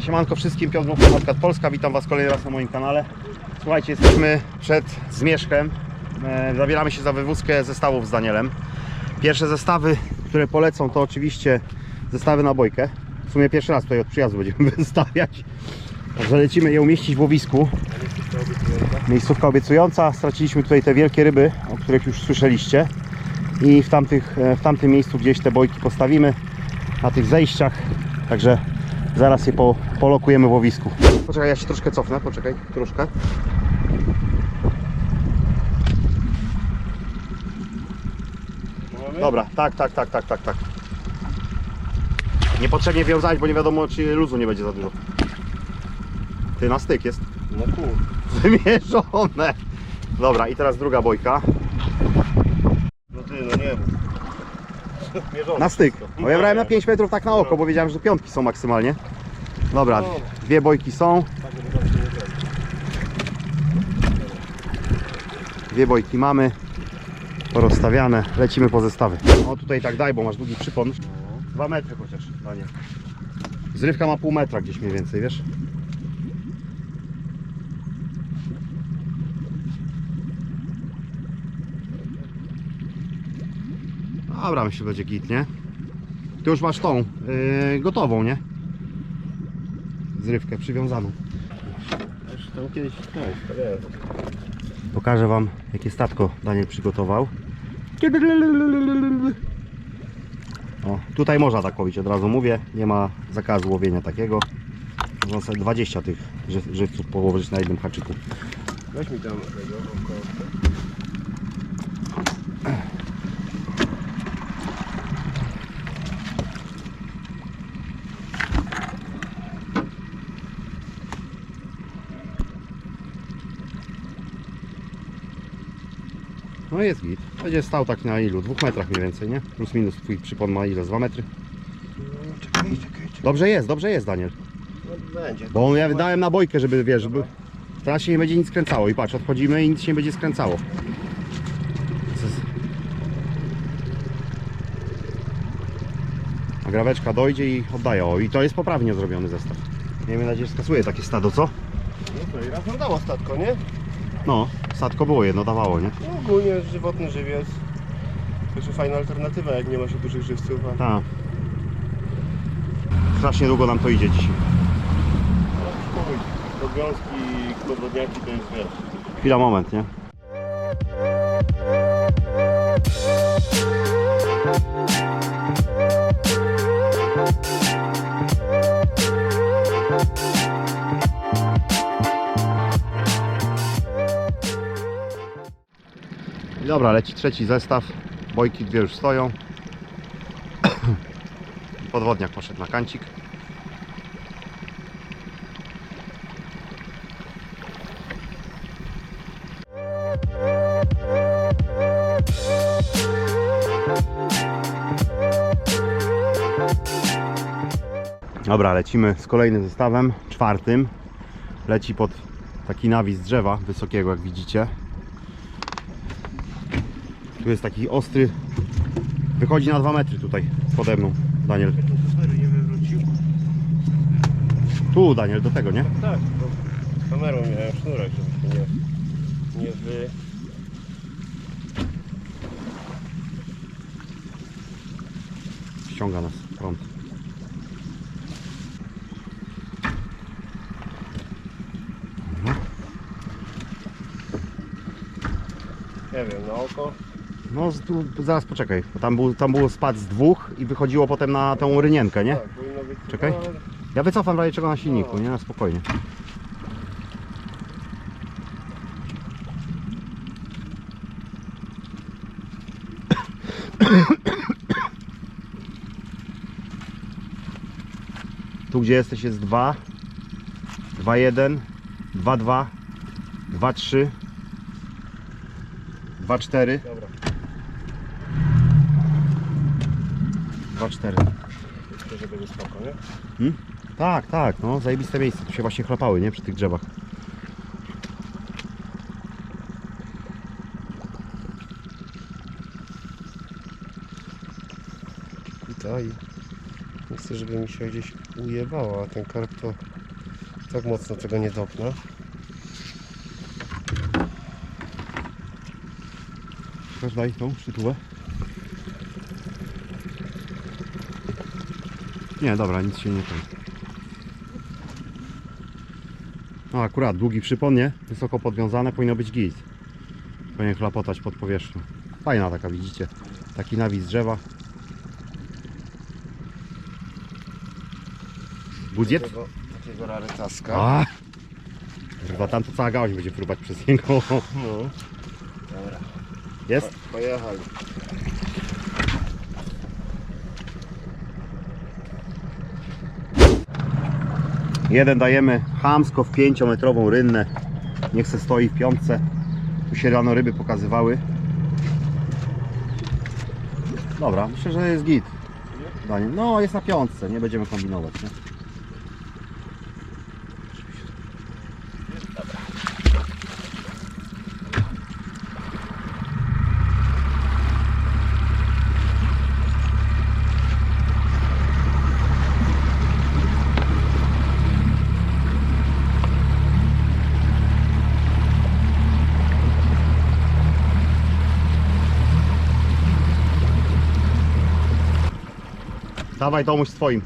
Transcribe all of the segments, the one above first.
Siemanko wszystkim, Piotr Podcast Polska, witam Was kolejny raz na moim kanale. Słuchajcie, jesteśmy przed Zmierzchem, e, zabieramy się za wywózkę zestawów z Danielem. Pierwsze zestawy, które polecą to oczywiście zestawy na bojkę. W sumie pierwszy raz tutaj od przyjazdu będziemy wystawiać. Także lecimy je umieścić w łowisku. Miejscówka obiecująca, straciliśmy tutaj te wielkie ryby, o których już słyszeliście. I w, tamtych, e, w tamtym miejscu gdzieś te bojki postawimy, na tych zejściach. Także zaraz je po, polokujemy w łowisku. Poczekaj, ja się troszkę cofnę, poczekaj, troszkę. Dobra, tak, tak, tak, tak, tak, tak. Niepotrzebnie wiązać, bo nie wiadomo, czy luzu nie będzie za dużo. Ty na styk jest. No kur... Wymierzone. Dobra, i teraz druga bojka. No ty, no nie mów. Mierzone Na styk. wszystko. Bo ja brałem na 5 metrów tak na oko, bo wiedziałem, że piątki są maksymalnie. Dobra, dwie bojki są. Tak, żeby tam się nie zeszło. Dwie bojki mamy. Porozstawiane. Lecimy po zestawy. O tutaj tak daj, bo masz długi przypon. Dwa metry chociaż, panie. Zrywka ma pół metra gdzieś mniej więcej, wiesz? Dobra, myślę, będzie git, nie? Ty już masz tą, yy, gotową, nie? Zrywkę przywiązaną. Już tam kiedyś... Pokażę Wam, jakie statko Daniel przygotował. O, tutaj można tak łowić, od razu mówię. Nie ma zakazu łowienia takiego. Można sobie 20 tych ży- żywców położyć na jednym haczyku. Weź mi tam tego No jest git. Będzie stał tak na ilu? Dwóch metrach mniej więcej, nie? Plus minus twój przypon ma ile? Z 2 metry? No, czekaj, czekaj, czekaj. Dobrze jest, dobrze jest Daniel. No, będzie. Bo ja wydałem na bojkę, żeby wiesz, żeby... Teraz się nie będzie nic skręcało i patrz, odchodzimy i nic się nie będzie skręcało. A graweczka dojdzie i oddaje. O, i to jest poprawnie zrobiony zestaw. Miejmy nadzieję, że skasuje takie stado, co? No to i raz dało statko, nie? No, statko było jedno, dawało, nie? No ogólnie żywotny żywiec. Także fajna alternatywa, jak nie ma się dużych żywców. A... Tak. Strasznie długo nam to idzie dzisiaj. Spokój. Podwiązki, podwodniaki to jest wiesz. Chwila, moment, nie? Dobra, leci trzeci zestaw. Bojki dwie już stoją. Podwodniak poszedł na kancik. Dobra, lecimy z kolejnym zestawem, czwartym. Leci pod taki nawis drzewa wysokiego, jak widzicie. Tu jest taki ostry, wychodzi na 2 metry tutaj pode mną, Daniel. Tu, Daniel, do tego, nie? Tak, bo z kamerą miałem sznurek, żeby się nie, nie wy... Ściąga nas prąd. Nie wiem, na oko. No, tu, zaraz poczekaj, bo tam, był, tam było spad z dwóch i wychodziło potem na tą rynienkę, nie? Tak, powinno być... Czekaj. No, ale- Ja wycofam razie czego na silniku, nie? Na spokojnie. Tu gdzie jesteś jest 2 2 1 2 2 2 3 2 4 Dobra, 4 myślę, że będzie spoko, nie? Hmm? Tak, tak, no zajebiste miejsce. Tu się właśnie chlapały, nie? Przy tych drzewach. I... Nie chcę, żeby mi się gdzieś ujebało, a ten karp to tak mocno tego nie dopnę. Też daj tą szczytułę. Nie, dobra, nic się nie ten. No akurat, długi przypon, nie? Wysoko podwiązane, powinno być git. Powinien chlapotać pod powierzchnią. Fajna taka, widzicie? Taki nawis drzewa. Budżet? Takiego, takiego. A! Chyba tam to cała gałąź będzie próbować przez niego. No. Dobra. Jest? Pojechali. Jeden dajemy chamsko w 5-metrową rynnę. Niech se stoi w piątce. Tu się rano ryby pokazywały. Dobra, myślę, że jest git. No, jest na piątce, nie będziemy kombinować. Nie? Dawaj Tomuś swoim.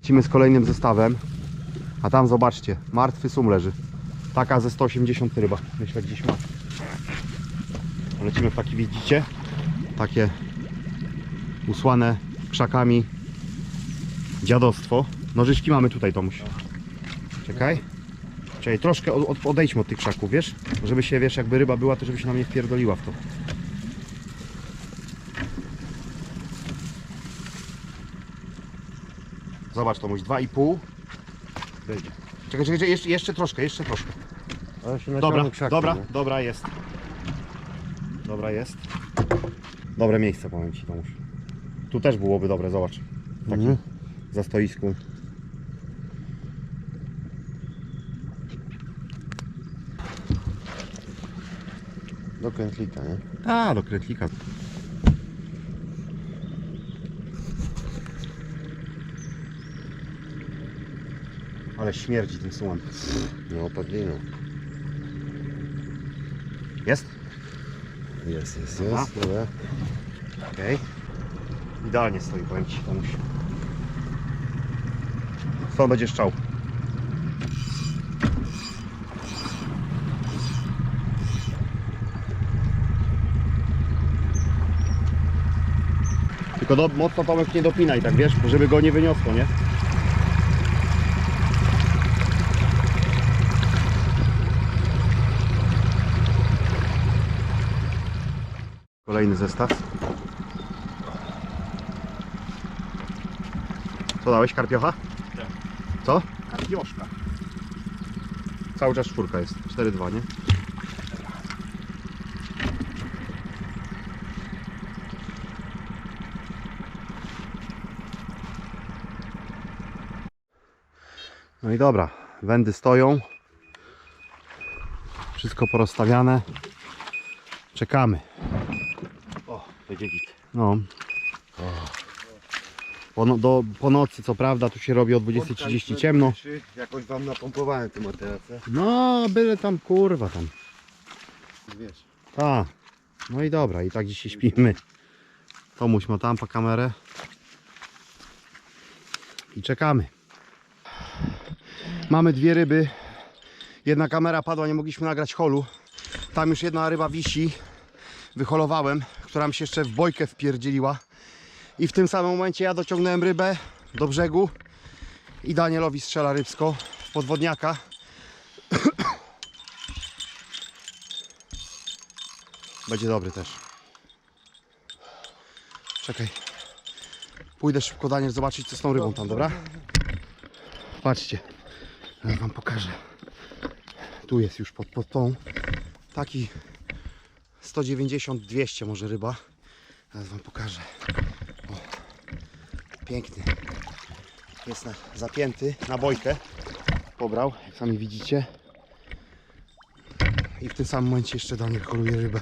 Lecimy z kolejnym zestawem. A tam zobaczcie, martwy sum leży. Taka ze 180 ryba. Myślę gdzieś ma. Lecimy w taki, widzicie? Takie usłane krzakami dziadostwo. Nożyczki mamy tutaj, Tomuś. Czekaj. Czekaj, troszkę od, od, odejdźmy od tych krzaków, wiesz? Żeby się, wiesz, jakby ryba była, to żeby się nam nie wpierdoliła w to. Zobacz, Tomuś, 2,5. Będzie. Czekaj, czekaj, czekaj, jeszcze, jeszcze troszkę, jeszcze troszkę. Ale się Dobra, krzaki, dobra, nie? dobra jest. Dobra jest. Dobre miejsce, powiem Ci, Tomuś. Tu też byłoby dobre, zobacz. Taki Mhm. za stoisku. Do krętlika, nie? A, do kretlika. Ale śmierdzi tym sumem. No, padliną. Jest? Jest, jest, Aha. jest. Dobra. Okej. Idealnie stoi, powiem Ci, Tomuś. Stąd będzie szczał. Tylko do, mocno Tomek nie dopinaj, tak wiesz, żeby go nie wyniosło, nie? Kolejny zestaw. Co dałeś, karpiocha? Tak. Co? Karpioszka. Cały czas czwórka jest. 4-2, nie? No i dobra, wędy stoją. Wszystko porozstawiane. Czekamy. Będzie git. No. Po, no, do, po nocy, co prawda, tu się robi o 20.30 ciemno. Jakoś wam napompowałem tym materace. No, byle tam kurwa tam. Wiesz. Tak. No i dobra, i tak dzisiaj śpimy. Tomuś ma tam po kamerę. I czekamy. Mamy dwie ryby. Jedna kamera padła, nie mogliśmy nagrać holu. Tam już jedna ryba wisi. Wyholowałem, która mi się jeszcze w bojkę wpierdzieliła. I w tym samym momencie ja dociągnąłem rybę do brzegu. I Danielowi strzela rybsko w podwodniaka. Będzie dobry też. Czekaj. Pójdę szybko Daniel zobaczyć co z tą rybą tam, dobra? Patrzcie. Ja wam pokażę. Tu jest już pod, pod tą. Taki 190-200 może ryba. Teraz wam pokażę. O. Piękny. Jest na, zapięty na bojkę. Pobrał, jak sami widzicie. I w tym samym momencie jeszcze Daniel holuje rybę.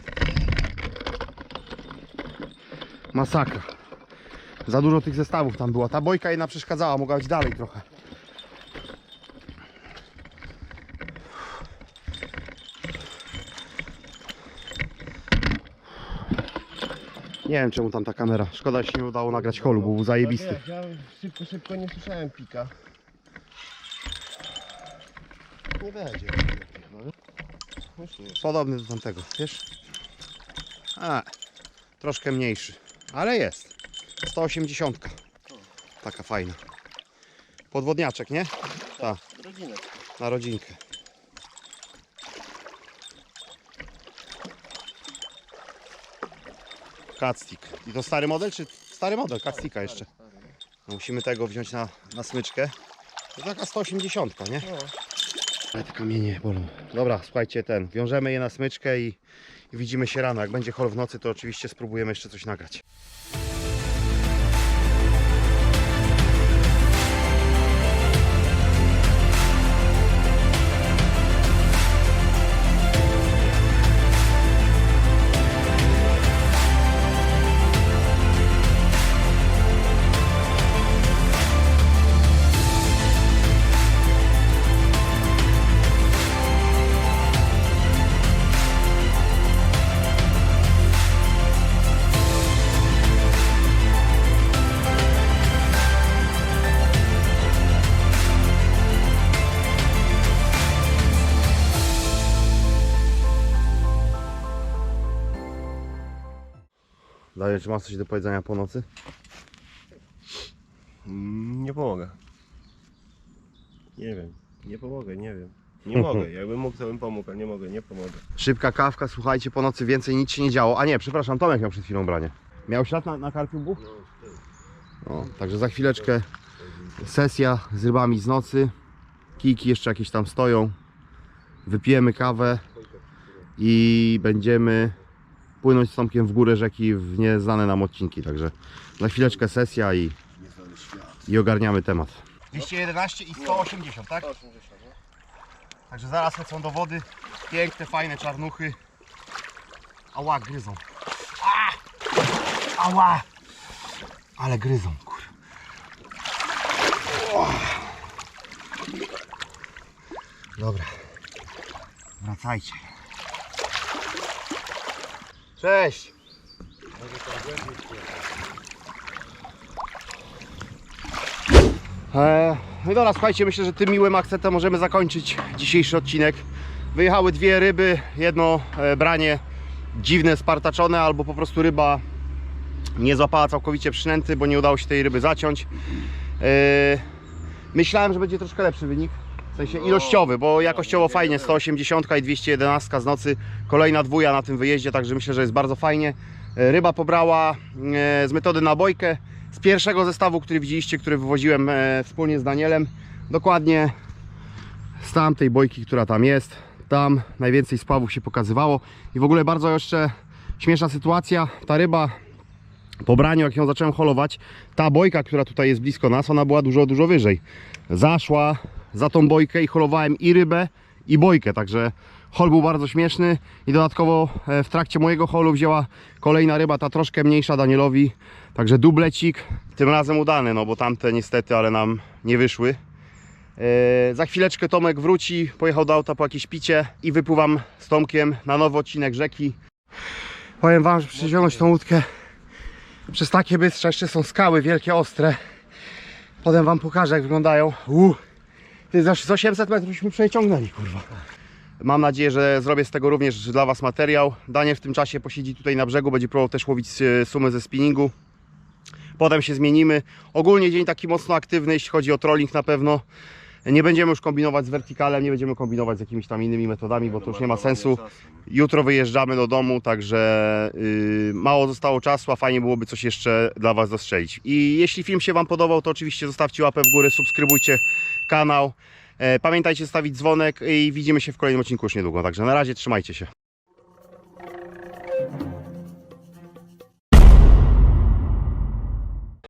Masakra. Za dużo tych zestawów tam była. Ta bojka jedna przeszkadzała, mogła być dalej trochę. Nie wiem czemu tam ta kamera. Szkoda, że się nie udało nagrać holu, bo był zajebisty. Tak, ja szybko, szybko nie słyszałem pika. Nie będzie. Już nie. Podobny do tamtego, wiesz? A, troszkę mniejszy, ale jest. 180. Taka fajna. Podwodniaczek, nie? Tak, Rodzinę. na rodzinkę. Catstick. I to stary model, czy stary model? Catsticka jeszcze. No, musimy tego wziąć na, na smyczkę. To taka 180, nie? No. Ale te kamienie bolą. Dobra, słuchajcie, ten, wiążemy je na smyczkę i, i widzimy się rano. Jak będzie hol w nocy, to oczywiście spróbujemy jeszcze coś nagrać. Czy masz coś do powiedzenia po nocy? Mm, Nie pomogę. Nie wiem. Nie pomogę, nie wiem. Nie mogę. Jakbym mógł, to bym pomógł, ale nie mogę, nie pomogę. Szybka kawka, słuchajcie, po nocy więcej nic się nie działo. A nie, przepraszam, Tomek miał przed chwilą branie. Miał ślad na, na karpiu buch? No, także za chwileczkę sesja z rybami z nocy. Kijki jeszcze jakieś tam stoją. Wypijemy kawę i będziemy płynąć z Tomkiem w górę rzeki w nieznane nam odcinki. Także za chwileczkę sesja i, i ogarniamy temat. 211 i 180, tak? 180, no. Także zaraz lecą do wody. Piękne, fajne czarnuchy. Ała, gryzą. A! Ała! Ale gryzą, kur. O! Dobra. Wracajcie. Cześć. E, No i dobra, słuchajcie, myślę, że tym miłym akcentem możemy zakończyć dzisiejszy odcinek. Wyjechały dwie ryby, jedno e, branie dziwne, spartaczone, albo po prostu ryba nie złapała całkowicie przynęty, bo nie udało się tej ryby zaciąć. E, Myślałem, że będzie troszkę lepszy wynik, sensie ilościowy, bo jakościowo fajnie, 180 i 211 z nocy, kolejna dwuja na tym wyjeździe, także myślę, że jest bardzo fajnie. E, Ryba pobrała e, z metody na bojkę, z pierwszego zestawu, który widzieliście, który wywoziłem e, wspólnie z Danielem, dokładnie z tamtej bojki, która tam jest. Tam najwięcej spławów się pokazywało i w ogóle bardzo jeszcze śmieszna sytuacja. Ta ryba po braniu, jak ją zacząłem holować, ta bojka, która tutaj jest blisko nas, ona była dużo, dużo wyżej. Zaszła za tą bojkę i holowałem i rybę, i bojkę, także hol był bardzo śmieszny i dodatkowo e, w trakcie mojego holu wzięła kolejna ryba, ta troszkę mniejsza Danielowi, także dublecik, tym razem udany, no bo tamte niestety, ale nam nie wyszły. E, za chwileczkę Tomek wróci, pojechał do auta po jakieś picie i wypływam z Tomkiem na nowy odcinek rzeki. Powiem Wam, że przyciągnąć tą łódkę przez takie bystrze jeszcze są skały wielkie, ostre. Potem Wam pokażę jak wyglądają. Ty, za z 800 metrów byśmy przeciągnęli, kurwa. Mam nadzieję, że zrobię z tego również dla Was materiał. Daniel w tym czasie posiedzi tutaj na brzegu, będzie próbował też łowić e, sumy ze spinningu. Potem się zmienimy. Ogólnie dzień taki mocno aktywny, jeśli chodzi o trolling na pewno. Nie będziemy już kombinować z wertikalem, nie będziemy kombinować z jakimiś tam innymi metodami, bo to już nie ma sensu. Jutro wyjeżdżamy do domu, także yy, mało zostało czasu, a fajnie byłoby coś jeszcze dla Was dostrzelić. I jeśli film się Wam podobał, to oczywiście zostawcie łapę w górę, subskrybujcie kanał. E, pamiętajcie stawić dzwonek i widzimy się w kolejnym odcinku już niedługo. Także na razie trzymajcie się.